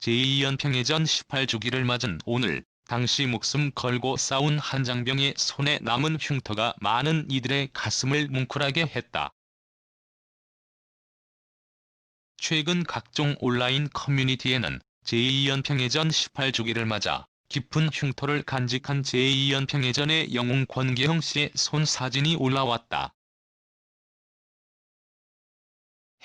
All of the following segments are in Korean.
제2연평해전 18주기를 맞은 오늘 당시 목숨 걸고 싸운 한장병의 손에 남은 흉터가 많은 이들의 가슴을 뭉클하게 했다. 최근 각종 온라인 커뮤니티에는 제2연평해전 18주기를 맞아 깊은 흉터를 간직한 제2연평해전의 영웅 권계형 씨의 손 사진이 올라왔다.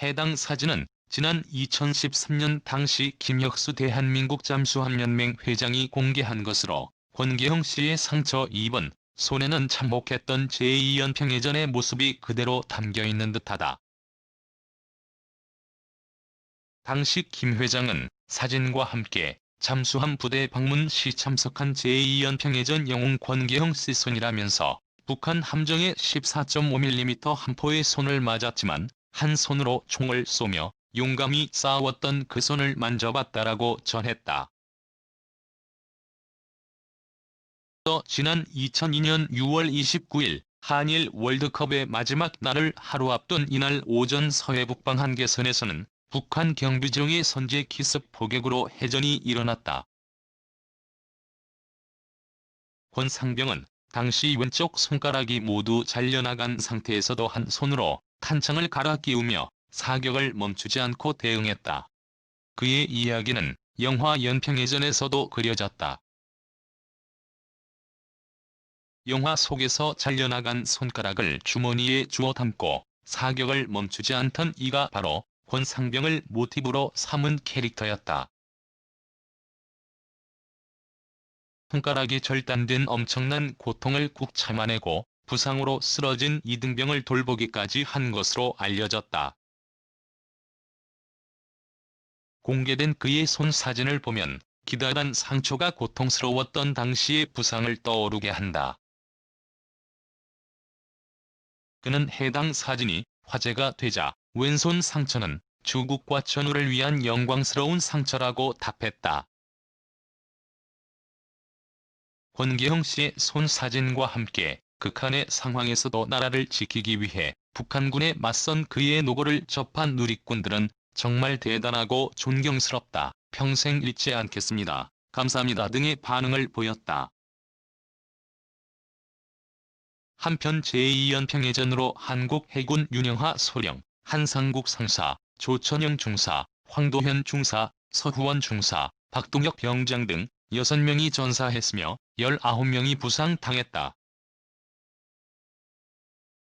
해당 사진은 지난 2013년 당시 김혁수 대한민국 잠수함연맹 회장이 공개한 것으로 권계형 씨의 상처 입은 손에는 참혹했던 제2연평해전의 모습이 그대로 담겨있는 듯하다. 당시 김 회장은 사진과 함께 잠수함 부대 방문 시 참석한 제2연평해전 영웅 권계형 씨 손이라면서 북한 함정의 14.5mm 함포의 손을 맞았지만 한 손으로 총을 쏘며 용감히 싸웠던 그 손을 만져봤다라고 전했다. 또 지난 2002년 6월 29일 한일 월드컵의 마지막 날을 하루 앞둔 이날 오전 서해 북방 한계선에서는 북한 경비정의 선제 기습 포격으로 해전이 일어났다. 권 상병은 당시 왼쪽 손가락이 모두 잘려나간 상태에서도 한 손으로 탄창을 갈아 끼우며 사격을 멈추지 않고 대응했다. 그의 이야기는 영화 연평해전에서도 그려졌다. 영화 속에서 잘려나간 손가락을 주머니에 주워 담고 사격을 멈추지 않던 이가 바로 권상병을 모티브로 삼은 캐릭터였다. 손가락이 절단된 엄청난 고통을 꾹 참아내고 부상으로 쓰러진 이등병을 돌보기까지 한 것으로 알려졌다. 공개된 그의 손 사진을 보면 기다란 상처가 고통스러웠던 당시의 부상을 떠오르게 한다. 그는 해당 사진이 화제가 되자 왼손 상처는 주국과 전우를 위한 영광스러운 상처라고 답했다. 권계형 씨의 손 사진과 함께 극한의 상황에서도 나라를 지키기 위해 북한군에 맞선 그의 노고를 접한 누리꾼들은 정말 대단하고 존경스럽다. 평생 잊지 않겠습니다. 감사합니다 등의 반응을 보였다. 한편 제2연평해전으로 한국 해군 윤영하 소령, 한상국 상사, 조천영 중사, 황도현 중사, 서후원 중사, 박동혁 병장 등 6명이 전사했으며 19명이 부상당했다.